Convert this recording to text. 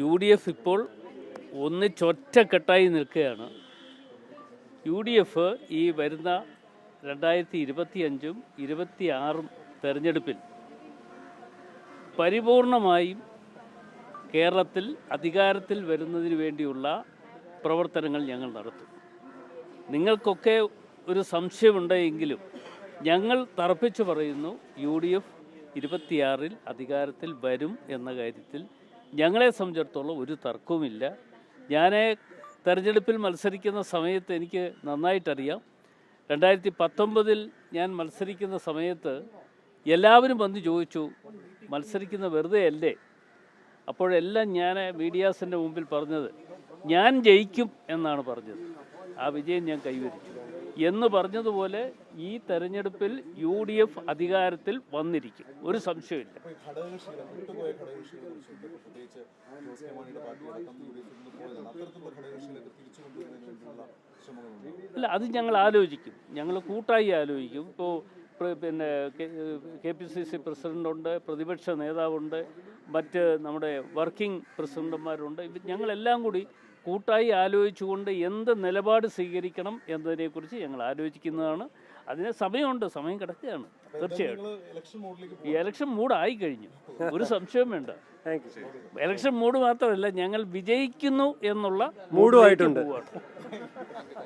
U D F ഇപ്പോൾ ഒന്നിച്ചൊറ്റക്കെട്ടായി നിൽക്കുകയാണ്. U D F ഈ വരുന്ന രണ്ടായിരത്തി ഇരുപത്തി അഞ്ചും ഇരുപത്തി ആറും തെരഞ്ഞെടുപ്പിൽ പരിപൂർണമായും കേരളത്തിൽ അധികാരത്തിൽ വരുന്നതിന് വേണ്ടിയുള്ള പ്രവർത്തനങ്ങൾ ഞങ്ങൾ നടത്തും. നിങ്ങൾക്കൊക്കെ ഒരു സംശയമുണ്ടെങ്കിലും ഞങ്ങൾ തറപ്പിച്ചു പറയുന്നു യു ഡി എഫ് ഇരുപത്തിയാറിൽ അധികാരത്തിൽ വരും എന്ന കാര്യത്തിൽ ഞങ്ങളെ സംബന്ധിച്ചിടത്തോളം ഒരു തർക്കവുമില്ല. ഞാൻ തെരഞ്ഞെടുപ്പിൽ മത്സരിക്കുന്ന സമയത്ത് എനിക്ക് നന്നായിട്ടറിയാം. രണ്ടായിരത്തി പത്തൊമ്പതിൽ ഞാൻ മത്സരിക്കുന്ന സമയത്ത് എല്ലാവരും വന്ന് ചോദിച്ചു മത്സരിക്കുന്ന വെറുതെ അല്ലേ? അപ്പോഴെല്ലാം ഞാൻ മീഡിയാസിന്റെ മുമ്പിൽ പറഞ്ഞത് ഞാൻ ജയിക്കും എന്നാണ് പറഞ്ഞത്. ആ വിജയം ഞാൻ കൈവരിച്ചു. എന്ന് പറഞ്ഞതുപോലെ ഈ തെരഞ്ഞെടുപ്പിൽ യു ഡി എഫ് അധികാരത്തിൽ വന്നിരിക്കും. ഒരു സംശയമില്ല. അല്ല അത് ഞങ്ങൾ ആലോചിക്കും. ഞങ്ങൾ കൂട്ടായി ആലോചിക്കും. ഇപ്പോൾ പിന്നെ കെ പി സി സി പ്രസിഡന്റുണ്ട് പ്രതിപക്ഷ നേതാവുണ്ട് മറ്റ് നമ്മുടെ വർക്കിംഗ് പ്രസിഡന്റുമാരുണ്ട്. ഇത് ഞങ്ങളെല്ലാം കൂടി കൂട്ടായി ആലോചിച്ചുകൊണ്ട് എന്ത് നിലപാട് സ്വീകരിക്കണം എന്നതിനെക്കുറിച്ച് ഞങ്ങൾ ആലോചിക്കുന്നതാണ്. അതിന് സമയമുണ്ട് സമയം കിടക്കുകയാണ്. തീർച്ചയായിട്ടും. ഇലക്ഷൻ മോഡിലേക്ക് ഈ ഇലക്ഷൻ മൂഡായി കഴിഞ്ഞു ഒരു സംശയവും വേണ്ട. ഇലക്ഷൻ മൂഡ് മാത്രമല്ല ഞങ്ങൾ വിജയിക്കുന്നു എന്നുള്ള മൂഡുമായിട്ടുണ്ട്.